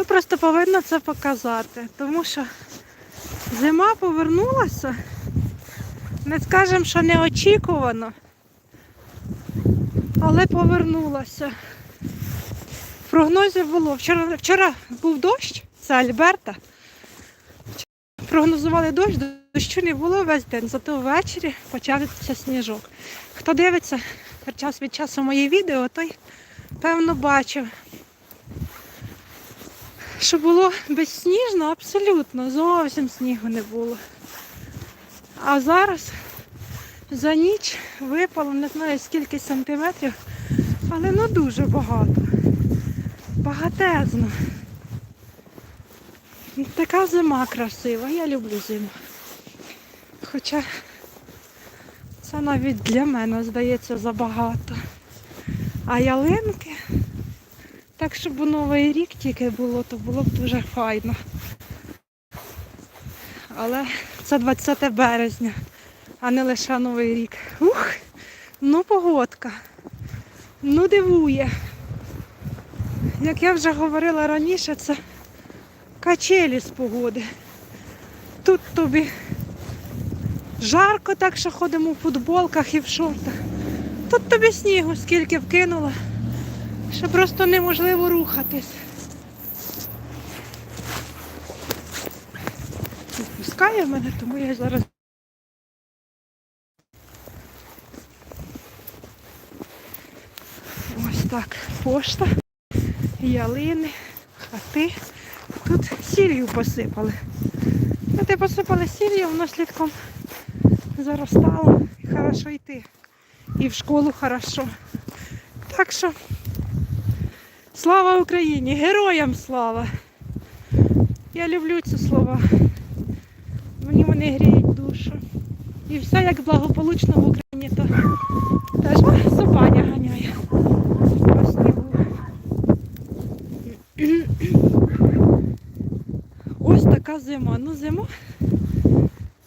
Я просто повинна це показати, тому що зима повернулася. Не скажемо, що неочікувано, але повернулася. В прогнозі було. Вчора, вчора був дощ, це Альберта. Прогнозували дощ, дощу не було весь день, зато ввечері почався сніжок. Хто дивиться час від часу мої відео, той певно бачив, що було безсніжно абсолютно, зовсім снігу не було. А зараз за ніч випало не знаю скільки сантиметрів, але ну дуже багато. Багатезно. Така зима красива, я люблю зиму. Хоча це навіть для мене здається забагато. А ялинки, так щоб у новий рік тільки було, то було б дуже файно. Але це 20 березня, а не лише новий рік. Ух, ну погодка. Ну дивує. Як я вже говорила раніше, це качелі з погоди. Тут тобі жарко, так що ходимо в футболках і в шортах. Тут тобі снігу скільки вкинула, що просто неможливо рухатись. Пускає мене, тому я зараз. Ось так, пошта, ялини, хати. Тут сіллю посипали. Ти посипали сіллю, воно слідком заростало і хорошо йти. І в школу хорошо. Так що слава Україні! Героям слава! Я люблю ці слова. Мені вони гріють душу. І все як благополучно в Україні, то теж собаня ганяє. Ось така зима. Ну зима.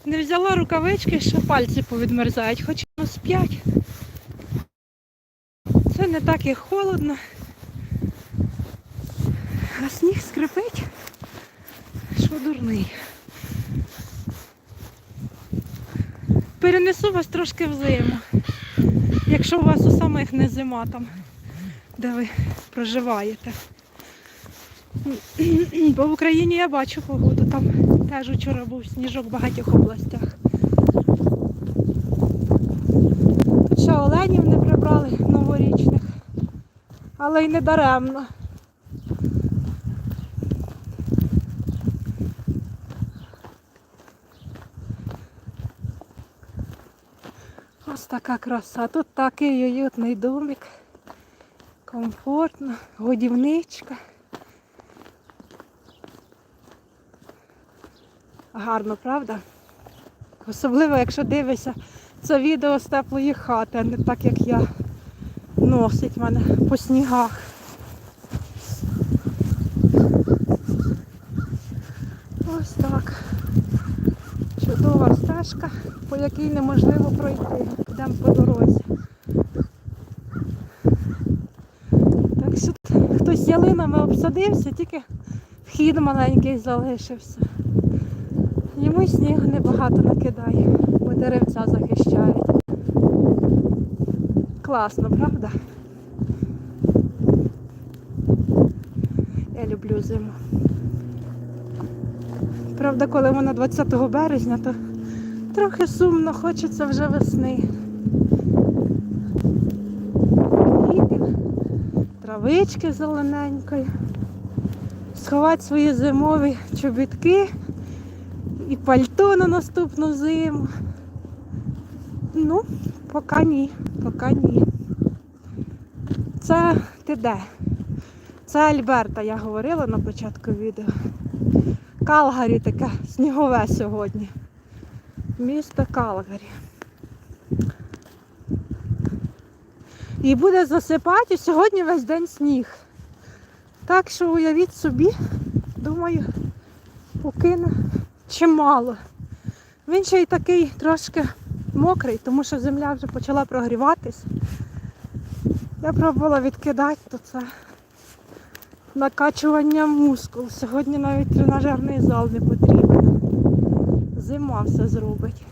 Не взяла рукавички, що пальці повідмерзають, хоч сп'ять. Це не так і холодно. А сніг скрипить, що дурний. Перенесу вас трошки в зиму. Якщо у вас у самих не зима там, де ви проживаєте. Бо в Україні я бачу погоду, там теж вчора був сніжок в багатьох областях. Тут ще оленів не прибрали новорічних, але й не даремно. Ось така краса. Тут такий уютний домик. Комфортно, годівничка. Гарно, правда? Особливо, якщо дивишся це відео з теплої хати, а не так, як я носить мене по снігах. Ось так. Чудова стежка, по якій неможливо пройти. Йдемо по дорозі. Так що хтось ялинами обсадився, тільки вхід маленький залишився. Йому снігу небагато накидає, бо деревця захищають. Класно, правда? Я люблю зиму. Правда, коли вона 20 березня, то трохи сумно, хочеться вже весни. Травички зелененької, сховати свої зимові чобітки і пальто на наступну зиму. Ну, поки ні, поки ні. Це ти де? Це Альберта, я говорила на початку відео. Калгарі таке снігове сьогодні. Місто Калгарі. І буде засипати сьогодні весь день сніг. Так що уявіть собі, думаю, покине чимало. Він ще й такий трошки мокрий, тому що земля вже почала прогріватись. Я пробувала відкидати, то це накачування мускул. Сьогодні навіть тренажерний зал не потрібен. Зима все зробить.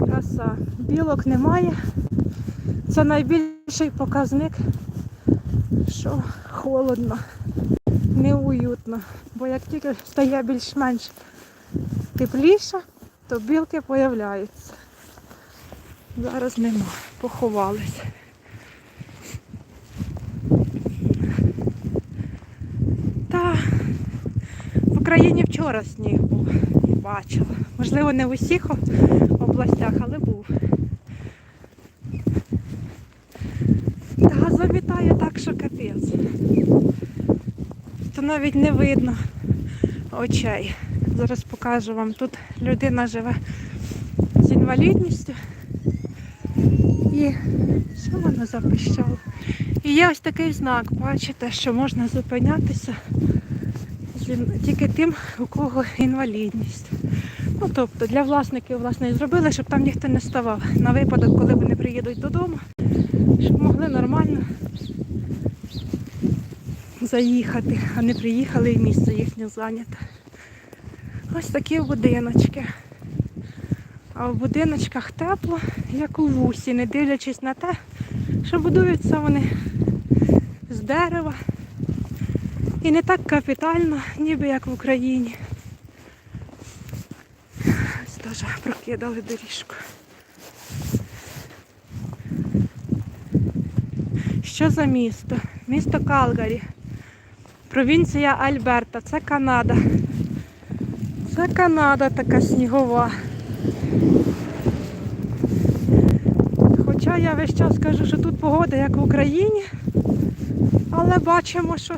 Краса. Білок немає. Це найбільший показник, що холодно, неуютно. Бо як тільки стає більш-менш тепліше, то білки появляються. Зараз нема, поховались. Та в Україні вчора сніг був, і бачила. Можливо, не в усіх областях, але був. Та замітає так, що капець. То навіть не видно очей. Зараз покажу вам. Тут людина живе з інвалідністю. І що воно запищало? І є ось такий знак, бачите, що можна зупинятися тільки тим, у кого інвалідність. Ну, тобто для власників власне зробили, щоб там ніхто не ставав на випадок, коли вони приїдуть додому, щоб могли нормально заїхати, а не приїхали і місце їхнє зайняте. Ось такі будиночки. А в будиночках тепло, як у вусі, не дивлячись на те, що будуються вони з дерева. І не так капітально, ніби як в Україні. Ось теж прокидали доріжку. Що за місто? Місто Калгарі. Провінція Альберта. Це Канада. Це Канада така снігова. Хоча я весь час кажу, що тут погода як в Україні, але бачимо, що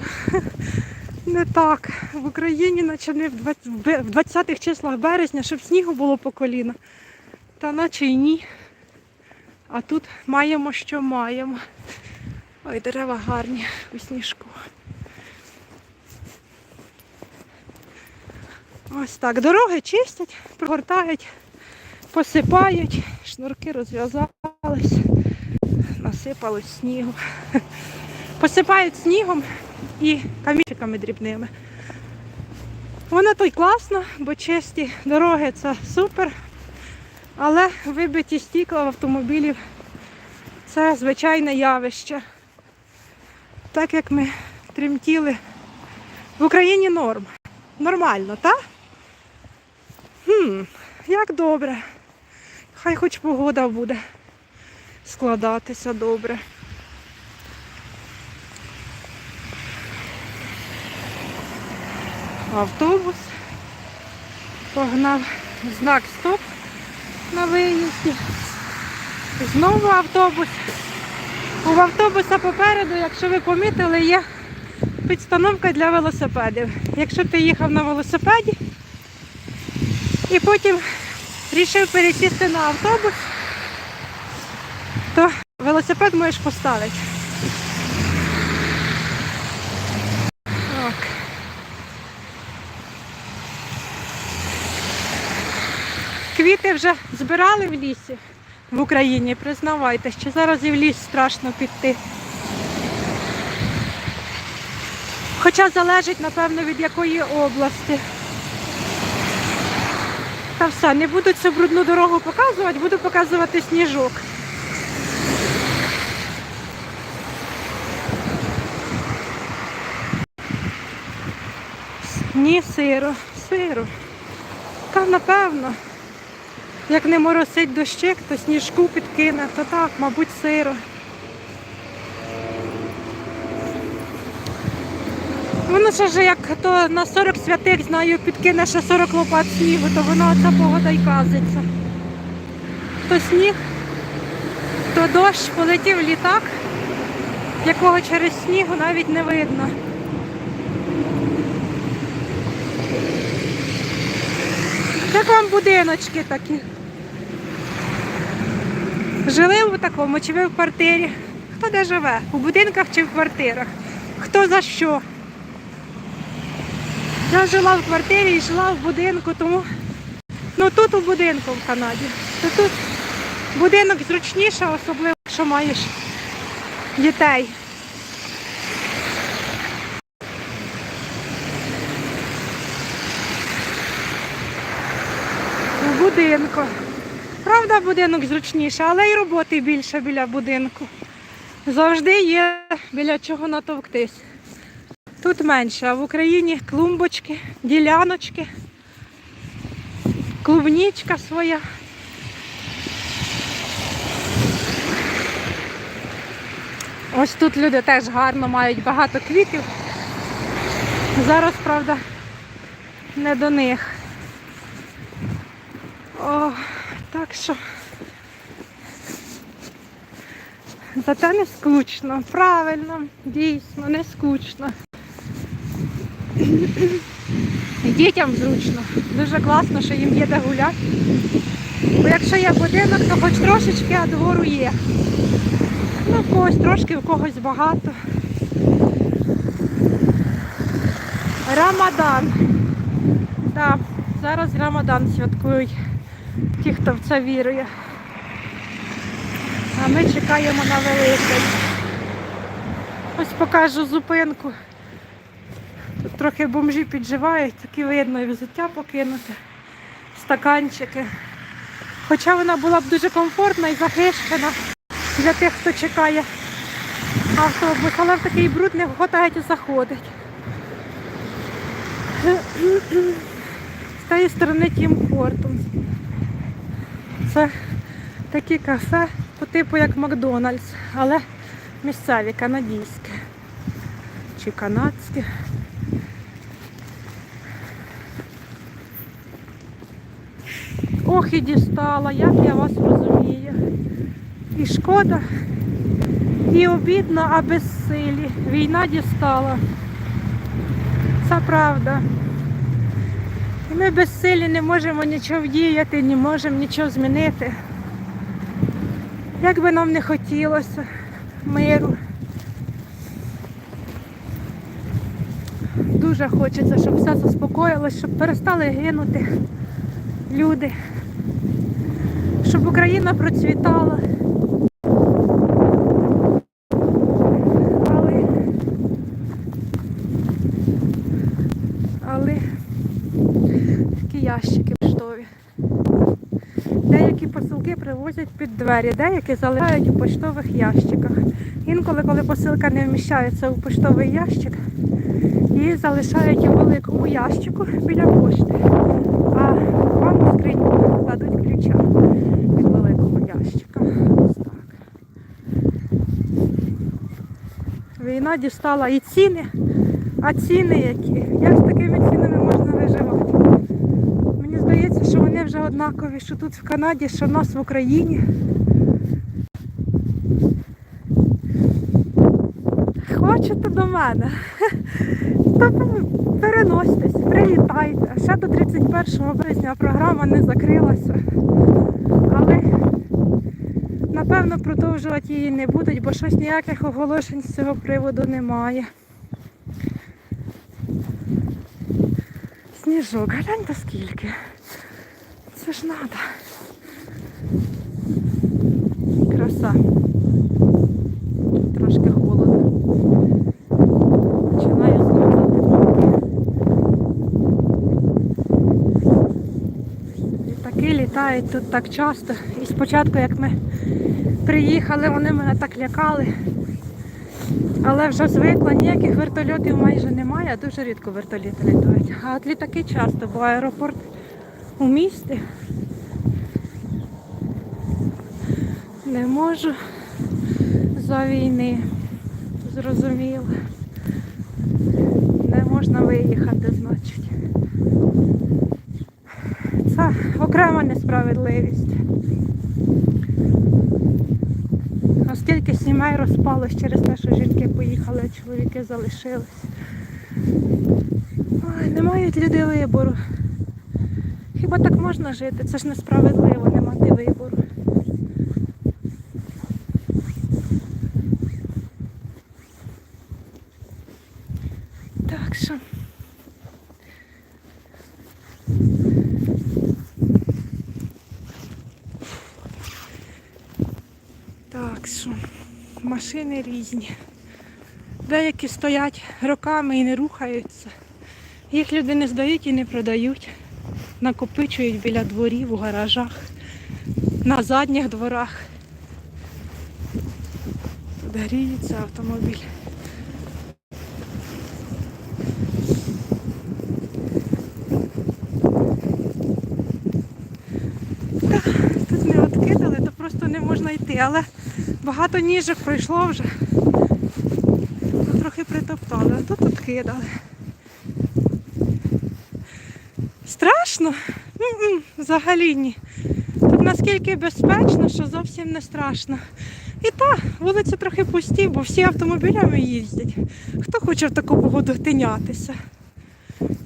не так. В Україні наче не в 20 в 20-х числах березня, щоб снігу було по коліна. Та наче й ні. А тут маємо, що маємо. Ой, дерева гарні у сніжку. Ось так. Дороги чистять, прогортають, посипають, шнурки розв'язались, насипалось снігу. Посипають снігом і камінчиками дрібними. Воно то й класно, бо чисті дороги це супер. Але вибиті стікла в автомобілів це звичайне явище. Так як ми тремтіли. В Україні норм. Нормально, так? Хм, як добре. Хай хоч погода буде складатися добре. Автобус погнав знак стоп на виїзді. Знову автобус. У автобуса попереду, якщо ви помітили, є підстановка для велосипедів. Якщо ти їхав на велосипеді і потім вирішив пересісти на автобус, то велосипед можеш поставити. Квіти вже збирали в лісі в Україні, признавайте, що зараз і в ліс страшно піти. Хоча залежить, напевно, від якої області. Та все, не буду цю брудну дорогу показувати, буду показувати сніжок. Ні, сиро, сиро. Та напевно. Як не моросить дощик, то сніжку підкине, то так, мабуть, сиро. Воно ще ж як то на 40 святих, знаю, підкине ще 40 лопат снігу, то воно ця погода й казиться. То сніг, то дощ, полетів літак, якого через снігу навіть не видно. Як вам будиночки такі? Жили в такому чи ви в квартирі? Хто де живе? У будинках чи в квартирах? Хто за що? Я жила в квартирі і жила в будинку, тому ну тут у будинку в Канаді. То тут будинок зручніше, особливо, якщо маєш дітей. У будинку. Правда, будинок зручніше, але й роботи більше біля будинку. Завжди є біля чого натовктись. Тут менше, а в Україні клумбочки, діляночки, клубнічка своя. Ось тут люди теж гарно мають багато квітів. Зараз, правда, не до них. О, так що. Зате не скучно. Правильно, дійсно, не скучно. Дітям зручно. Дуже класно, що їм є де гуляти. Бо якщо є будинок, то хоч трошечки, а двору є. Ну, в когось трошки, в когось багато. Рамадан. Так, зараз Рамадан святкують ті, хто в це вірує. А ми чекаємо на Великдень. Ось покажу зупинку. Тут трохи бомжі підживають, такі видно, і взуття покинути, стаканчики. Хоча вона була б дуже комфортна і захищена для тих, хто чекає автобус, але в такий бруд не геть заходить. З тієї сторони Тім Хортон. Це такі кафе по типу як Макдональдс, але місцеві, канадські чи канадські. Ох і дістала, як я вас розумію. І шкода, і обідно, а безсилі. Війна дістала. Це правда. І ми безсилі не можемо нічого вдіяти, не можемо нічого змінити. Як би нам не хотілося миру. Дуже хочеться, щоб все заспокоїлося, щоб перестали гинути люди, щоб Україна процвітала. Але, але такі ящики поштові. Деякі посилки привозять під двері, деякі залишають у поштових ящиках. Інколи, коли посилка не вміщається у поштовий ящик, її залишають у великому ящику біля пошти. А вам у скриньку кладуть ключа від великого ящика. Ось так. Війна дістала і ціни, а ціни які? Як з такими цінами можна виживати? Мені здається, що вже однакові, що тут в Канаді, що в нас в Україні. Хочете до мене? То переносьтесь, прилітайте. Ще до 31 березня програма не закрилася. Але напевно продовжувати її не будуть, бо щось ніяких оголошень з цього приводу немає. Сніжок, гляньте скільки. Це ж треба. Краса. Трошки холодно. Починаю змерзати. Літаки літають тут так часто. І спочатку, як ми приїхали, вони мене так лякали. Але вже звикла, ніяких вертольотів майже немає, дуже рідко вертоліти літають. А от літаки часто, бо аеропорт у місті. Не можу за війни. Зрозуміло. Не можна виїхати, значить. Це окрема несправедливість. Оскільки сімей розпалось через те, що жінки поїхали, а чоловіки залишились. Ой, не мають люди вибору. Хіба так можна жити? Це ж несправедливо не мати вибору. Так що. Так що. машини різні. Деякі стоять роками і не рухаються. Їх люди не здають і не продають. Накопичують біля дворів, у гаражах, на задніх дворах. Тут гріється автомобіль. Тут не відкидали, то просто не можна йти. Але багато ніжок пройшло вже. Тут трохи притоптали, а тут відкидали. Страшно? М-м, Взагалі ні. Тут наскільки безпечно, що зовсім не страшно. І та, вулиці трохи пусті, бо всі автомобілями їздять. Хто хоче в таку погоду тинятися?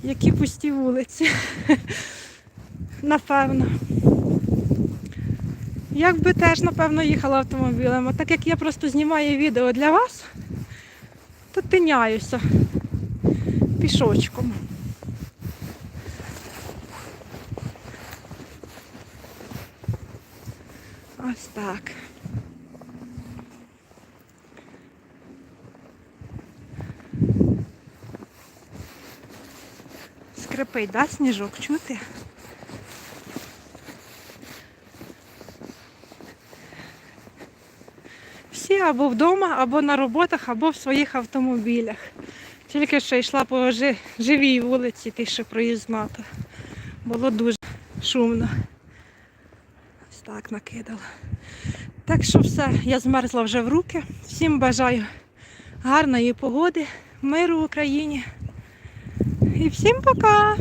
Які пусті вулиці. Напевно. Я би теж, напевно, їхала автомобілем. А так як я просто знімаю відео для вас, то тиняюся пішочком. Ось так. Скрипить, да, сніжок чути? Всі або вдома, або на роботах, або в своїх автомобілях. Тільки що йшла по живій вулиці, ті, що проїзна, було дуже шумно. Ось так накидала. Так що все, я змерзла вже в руки. Всім бажаю гарної погоди, миру в Україні. І всім пока!